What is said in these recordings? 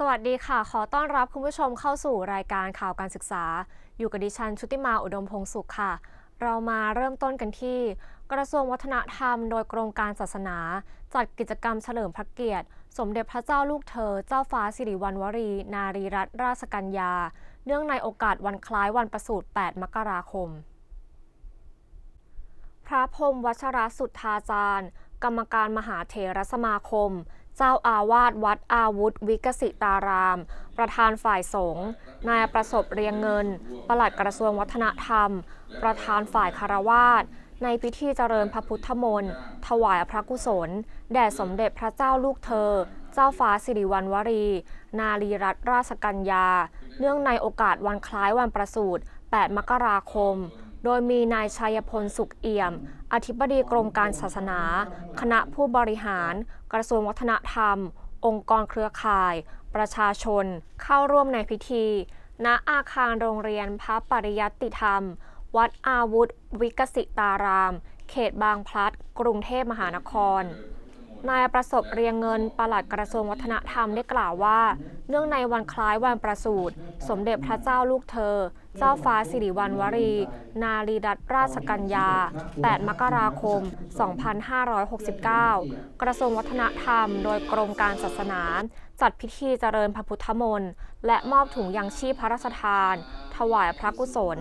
สวัสดีค่ะ ขอต้อนรับคุณผู้ชมเข้าสู่รายการข่าวการศึกษา อยู่กับดิฉันชุติมาอุดมพงสุขค่ะ เรามาเริ่มต้นกันที่ กระทรวงวัฒนธรรม โดยกรมการศาสนา จัดกิจกรรมเฉลิมพระเกียรติ สมเด็จพระเจ้าลูกเธอ เจ้าฟ้าสิริวัณวรี นารีรัตนราชกัญญา เนื่องในโอกาสวันคล้ายวันประสูติ 8 มกราคม พระพรมวัชรสุทธาจารย์ กรรมการมหาเถรสมาคม เจ้าอาวาสวัดอาวุธ วิกสิตาราม ประธานฝ่ายสงฆ์นายประสบเรียงเงิน ปลัดกระทรวงวัฒนธรรม ประธานฝ่ายคารวาสในพิธีเจริญพระพุทธมนต์ถวายพระกุศล แด่สมเด็จพระเจ้าลูกเธอ เจ้าฟ้าสิริวัณวรี นารีรัตนราชกัญญา เนื่องในโอกาสวันคล้ายวันประสูติ 8 มกราคม โดยมีนายชัยพลสุขเอี่ยม อธิบดีกรมการศาสนา คณะผู้บริหาร กระทรวงวัฒนธรรม องค์กรเครือข่าย ประชาชน เข้าร่วมในพิธี ณ อาคารโรงเรียนพระปริยัติธรรม วัดอาวุธ วิกสิตาราม เขตบางพลัด กรุงเทพมหานคร นายประสบเรียงเงินปลัดกระทรวงวัฒนธรรมได้กล่าวว่า เนื่องในวันคล้ายวันประสูติ สมเด็จพระเจ้าลูกเธอ เจ้าฟ้าสิริวัณวรี นารีรัตนราชกัญญา 8 มกราคม 2569 กระทรวงวัฒนธรรม โดยกรมการศาสนา จัดพิธีเจริญพระพุทธมนต์ และมอบถุงยังชีพพระราชทาน ถวายพระกุศล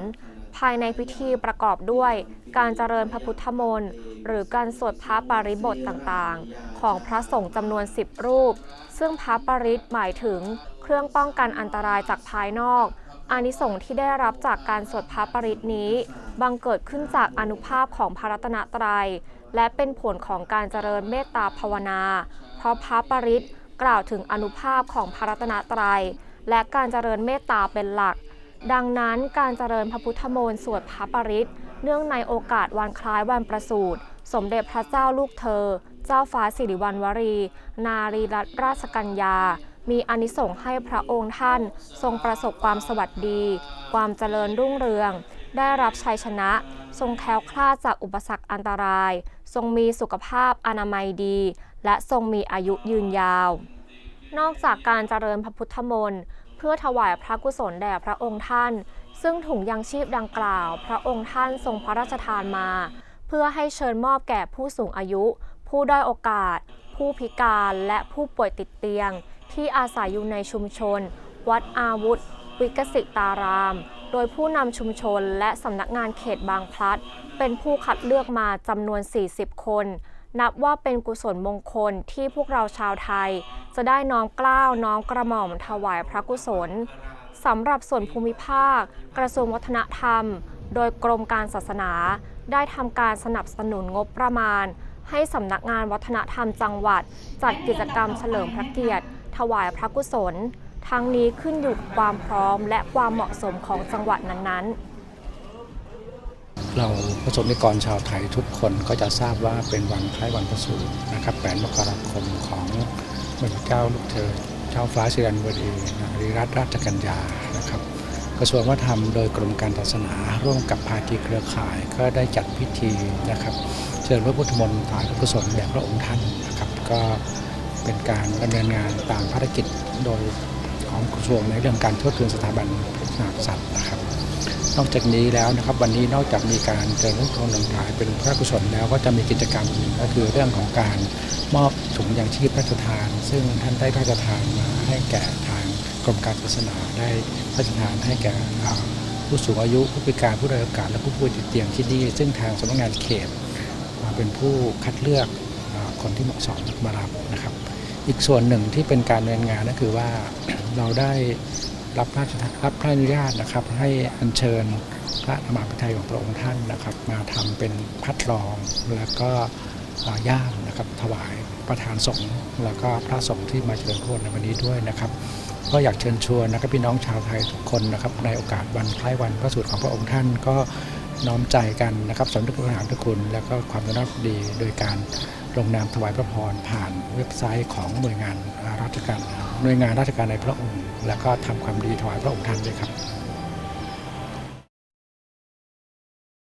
ภายในพิธีประกอบด้วย การเจริญพระพุทธมนต์หรือการสวดพระปาริบทต่างๆ ของพระสงฆ์จำนวน 10 รูป ซึ่งพระปริตหมายถึงเครื่องป้องกันอันตรายจากภายนอกอานิสงส์ที่ได้รับจากการสวดพระปริตนี้ บังเกิดขึ้นจากอนุภาพของพระรัตนตรัย และเป็นผลของการเจริญเมตตาภาวนา เพราะพระปริตกล่าวถึงอนุภาพของพระรัตนตรัย และการเจริญเมตตาเป็นหลัก ดังนั้นการเจริญพระพุทธมนต์สวดพระปริตเนื่องในโอกาสวันคล้ายวันประสูติสมเด็จพระเจ้าลูกเธอ เจ้าฟ้าสิริวัณวรี นารีรัตนราชกัญญา มีอนิสงส์ให้พระองค์ท่าน ทรงประสบความสวัสดี ความเจริญรุ่งเรือง ได้รับชัยชนะ ทรงแคล้วคลาดจากอุปสรรคอันตราย ทรงมีสุขภาพอนามัยดี และทรงมีอายุยืนยาว นอกจากการเจริญพระพุทธมนต์ เพื่อถวายพระกุศลแด่พระองค์ท่าน ซึ่งถุงยังชีพดังกล่าว พระองค์ท่านทรงพระราชทานมา เพื่อให้เชิญมอบแก่ผู้สูงอายุ ผู้ด้อยโอกาส ผู้พิการและผู้ป่วยติดเตียง ที่อาศัยอยู่ในชุมชน วัดอาวุธ วิกสิตาราม โดยผู้นำชุมชนและสำนักงานเขตบางพลัด เป็นผู้คัดเลือกมาจำนวน 40 คน นับว่าเป็นกุศลมงคลที่พวกเราชาวไทย จะได้น้อมกล้าวน้อมกระหม่อมถวายพระกุศลสำหรับส่วนภูมิภาค กระทรวงวัฒนธรรม โดยกรมการศาสนา ได้ทำการสนับสนุนงบประมาณ ให้สำนักงานวัฒนธรรมจังหวัด จัดกิจกรรมเฉลิมพระเกียรติ ถวายพระกุศล ทั้งนี้ขึ้นอยู่กับความพร้อมและความเหมาะสมของจังหวัดนั้นๆ เราประสบนิกรชาวไทยทุกคนก็จะทราบว่าเป็นวันคล้ายวันประสูตินะครับ8มกราคมของพระเจ้าลูกเธอเจ้าฟ้าสิริวัณวรีนารีรัตนราชกัญญานะครับ กระทรวงวัฒนธรรมโดยกรมการศาสนา ร่วมกับภาคีเครือข่ายก็ได้จัดพิธีนะครับเชิญพระพุทธมนต์ถวายพระกุศลแด่พระองค์ท่านนะครับ ก็เป็นการดำเนินงานตามภารกิจโดยของกระทรวงในเรื่องการทดคืนสถาบันพระมหากษัตริย์นะครับ นอกจากนี้แล้วนะครับวันนี้นอกจากมีการเจริญรุ่งเรืองหลงถายเป็นพระกุศลแล้วก็จะมีกิจกรรมหนึ่งก็คือเรื่องของการมอบถุงยางชีพพระราชทาน ซึ่งท่านได้พระราชทานมาให้แก่ทางกรมการศาสนาได้พระราชทานให้แก่ผู้สูงอายุผู้พิการผู้ด้อยโอกาสและผู้ป่วยติดเตียงที่นี่ซึ่งทางสำนักงานเขตมาเป็นผู้คัดเลือกคนที่เหมาะสมมารับนะครับ อีกส่วนหนึ่งที่เป็นการดำเนินงานก็คือว่าเราได้ รับพระราชทานรับพระอนุญาตนะครับ ให้อัญเชิญพระธรรมพิไทยของพระองค์ท่านนะครับ มาทำเป็นพัดรองแล้วก็อาย่ามนะครับถวายประธานสงฆ์แล้วก็พระสงฆ์ที่มาเจริญพระในวันนี้ด้วยนะครับ ก็อยากเชิญชวนนะครับพี่น้องชาวไทยทุกคนนะครับ ในโอกาสวันคล้ายวันพระสูตรของพระองค์ท่านก็น้อมใจกันนะครับสำนึกพระมหากรุณาธิคุณ แล้วก็ความกรุณาดีโดยการ ลงนามถวายพระพรผ่านเว็บไซต์ของหน่วยงานราชการหน่วยงานราชการในพระองค์ แล้วก็ทำความดีถวายพระองค์ท่านด้วยครับ